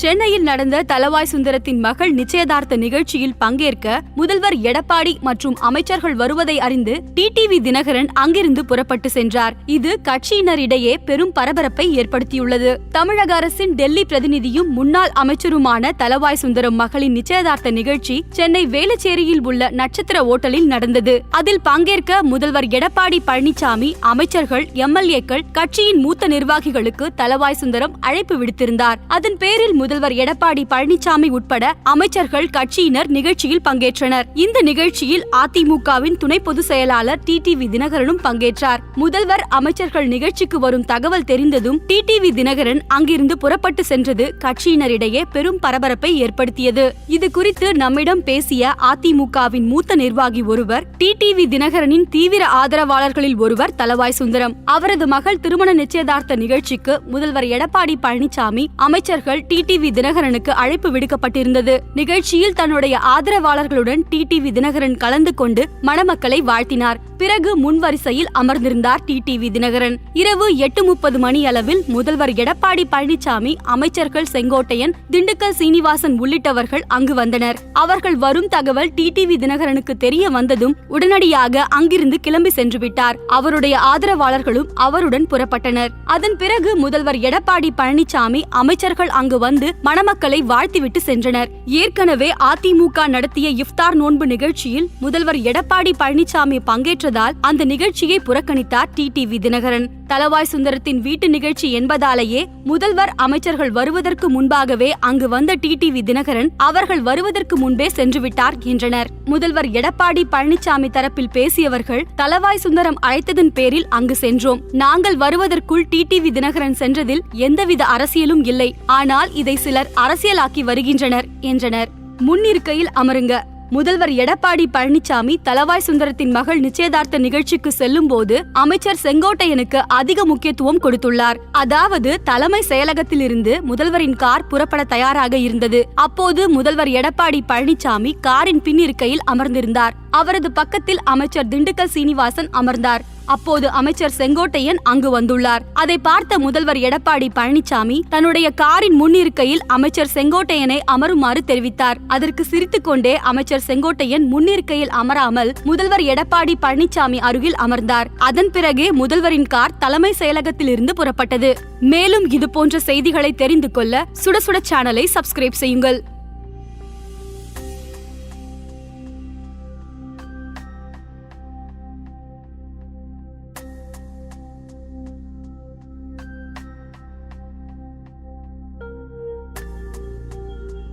சென்னையில் நடந்த தலவாய் சுந்தரத்தின் மகள் நிச்சயதார்த்த நிகழ்ச்சியில் பங்கேற்க முதல்வர் எடப்பாடி மற்றும் அமைச்சர்கள் வருவதை அறிந்து டிடிவி தினகரன் அங்கிருந்து புறப்பட்டு சென்றார். இது கட்சியினரிடையே பெரும் பரபரப்பை ஏற்படுத்தியுள்ளது. தமிழக அரசின் டெல்லி பிரதிநிதியும் முன்னாள் அமைச்சருமான தலவாய் சுந்தரம் மகளின் நிச்சயதார்த்த நிகழ்ச்சி சென்னை வேலச்சேரியில் உள்ள நட்சத்திர ஓட்டலில் நடந்தது. அதில் பங்கேற்க முதல்வர் எடப்பாடி பழனிசாமி அமைச்சர்கள் எம்எல்ஏக்கள் கட்சியின் மூத்த நிர்வாகிகளுக்கு தலவாய் சுந்தரம் அழைப்பு விடுத்திருந்தார். அதன் பேரில் முதல்வர் எடப்பாடி பழனிசாமி உட்பட அமைச்சர்கள் கட்சியினர் நிகழ்ச்சியில் பங்கேற்றனர். இந்த நிகழ்ச்சியில் அதிமுகவின் துணை பொதுச் செயலாளர் டி டிடிவி தினகரனும் பங்கேற்றார். முதல்வர் அமைச்சர்கள் நிகழ்ச்சிக்கு வரும் தகவல் தெரிந்ததும் டிடிவி தினகரன் அங்கிருந்து புறப்பட்டு சென்றது கட்சியினரிடையே பெரும் பரபரப்பை ஏற்படுத்தியது. இது குறித்து நம்மிடம் பேசிய அதிமுகவின் மூத்த நிர்வாகி ஒருவர் டிடிவி தினகரனின் தீவிர ஆதரவாளர்களில் ஒருவர் தலவாய் சுந்தரம். அவரது மகள் திருமண நிச்சயதார்த்த நிகழ்ச்சிக்கு முதல்வர் எடப்பாடி பழனிசாமி அமைச்சர்கள் டி டிடிவி தினகரனுக்கு அழைப்பு விடுக்கப்பட்டிருந்தது. நிகழ்ச்சியில் தன்னுடைய ஆதரவாளர்களுடன் டிடிவி தினகரன் கலந்து கொண்டு மணமக்களை வாழ்த்தினார். பிறகு முன்வரிசையில் அமர்ந்திருந்தார் டிடிவி தினகரன். இரவு எட்டு முப்பது மணி அளவில் முதல்வர் எடப்பாடி பழனிசாமி அமைச்சர்கள் செங்கோட்டையன் திண்டுக்கல் சீனிவாசன் உள்ளிட்டவர்கள் அங்கு வந்தனர். அவர்கள் வரும் தகவல் டி டிவி தினகரனுக்கு தெரிய வந்ததும் உடனடியாக அங்கிருந்து கிளம்பி சென்று விட்டார். அவருடைய ஆதரவாளர்களும் அவருடன் புறப்பட்டனர். அதன் பிறகு முதல்வர் எடப்பாடி பழனிசாமி அமைச்சர்கள் அங்கு வந்து மணமக்களை வாழ்த்திவிட்டு சென்றனர். ஏற்கனவே அதிமுக நடத்திய இஃப்தார் நோன்பு நிகழ்ச்சியில் முதல்வர் எடப்பாடி பழனிசாமி பங்கேற்ற பங்கேற்றதால் அந்த நிகழ்ச்சியை புறக்கணித்தார் டிடிவி தினகரன். தலவாய் சுந்தரத்தின் வீட்டு நிகழ்ச்சி என்பதாலேயே முதல்வர் அமைச்சர்கள் வருவதற்கு முன்பாகவே அங்கு வந்த டிடிவி தினகரன் அவர்கள் வருவதற்கு முன்பே சென்றுவிட்டார் என்றனர். முதல்வர் எடப்பாடி பழனிசாமி தரப்பில் பேசியவர்கள் தலவாய் சுந்தரம் அழைத்ததன் பேரில் அங்கு சென்றோம். நாங்கள் வருவதற்குள் டிடிவி தினகரன் சென்றதில் எந்தவித அரசியலும் இல்லை. ஆனால் இதை சிலர் அரசியலாக்கி வருகின்றனர் என்றனர். முன்னிருக்கையில் அமருங்க. முதல்வர் எடப்பாடி பழனிசாமி தலவாய் சுந்தரத்தின் மகள் நிச்சயதார்த்த நிகழ்ச்சிக்கு செல்லும் போது அமைச்சர் செங்கோட்டையனுக்கு அதிக முக்கியத்துவம் கொடுத்துள்ளார். அதாவது தலைமை செயலகத்திலிருந்து முதல்வரின் கார் புறப்பட தயாராக இருந்தது. அப்போது முதல்வர் எடப்பாடி பழனிசாமி காரின் பின்னிருக்கையில் அமர்ந்திருந்தார். அவரது பக்கத்தில் அமைச்சர் திண்டுக்கல் சீனிவாசன் அமர்ந்தார். அப்போது அமைச்சர் செங்கோட்டையன் அங்கு வந்துள்ளார். அதை பார்த்த முதல்வர் எடப்பாடி பழனிசாமி தன்னுடைய காரின் முன்னிருக்கையில் அமைச்சர் செங்கோட்டையனை அமருமாறு தெரிவித்தார். அதற்கு சிரித்துக்கொண்டே அமைச்சர் செங்கோட்டையன் முன்னிருக்கையில் அமராமல் முதல்வர் எடப்பாடி பழனிசாமி அருகில் அமர்ந்தார். அதன் பிறகே முதல்வரின் கார் தலைமை செயலகத்தில் இருந்து புறப்பட்டது. மேலும் இது போன்ற செய்திகளை தெரிந்து கொள்ள சுட சுட சேனலை சப்ஸ்கிரைப் செய்யுங்கள்.